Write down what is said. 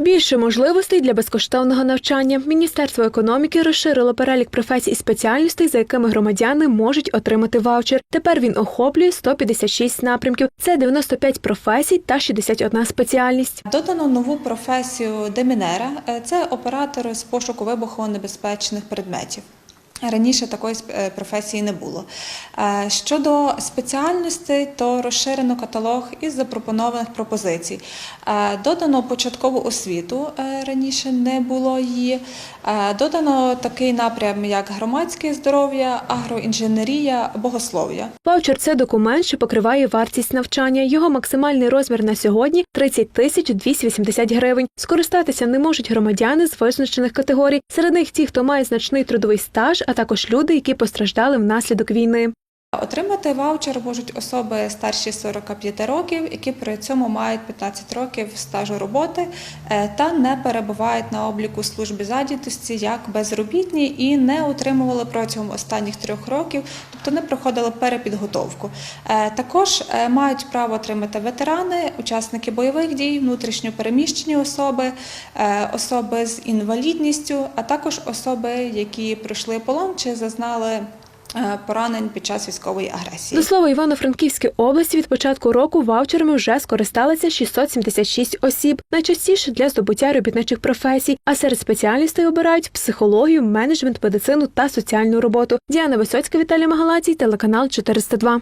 Більше можливостей для безкоштовного навчання. Міністерство економіки розширило перелік професій і спеціальностей, за якими громадяни можуть отримати ваучер. Тепер він охоплює 156 напрямків. Це 95 професій та 61 спеціальність. Додано нову професію демінера Е, це оператори з пошуку вибухонебезпечних предметів. Раніше такої е, професії не було. Е, Щодо спеціальностей, то розширено каталог із запропонованих пропозицій. Е, Додано початкову освіту, раніше не було її. Додано такий напрям, як громадське здоров'я, агроінженерія, богослов'я. Ваучер це документ, що покриває вартість навчання. Його максимальний розмір на сьогодні 30 тисяч 280 гривень. Скористатися не можуть громадяни з визначених категорій. Серед них ті, хто має значний трудовий стаж, а також люди, які постраждали внаслідок війни. Отримати ваучер можуть особи старші 45 років, які при цьому мають 15 років стажу роботи е, та не перебувають на обліку служби зайнятості як безробітні і не отримували протягом останніх трьох років, тобто не проходили перепідготовку. Е, Також е, мають право отримати ветерани, учасники бойових дій, внутрішньо переміщені особи, особи з інвалідністю, а також особи, які пройшли полон чи зазнали поранень під час військової агресії. До слова, Івано-Франківській області від початку року ваучерами вже скористалися 676 осіб, найчастіше для здобуття робітничих професій. А серед спеціальностей обирають психологію, менеджмент, медицину та соціальну роботу. Діана Висоцька, Віталій Магалацій, телеканал 402.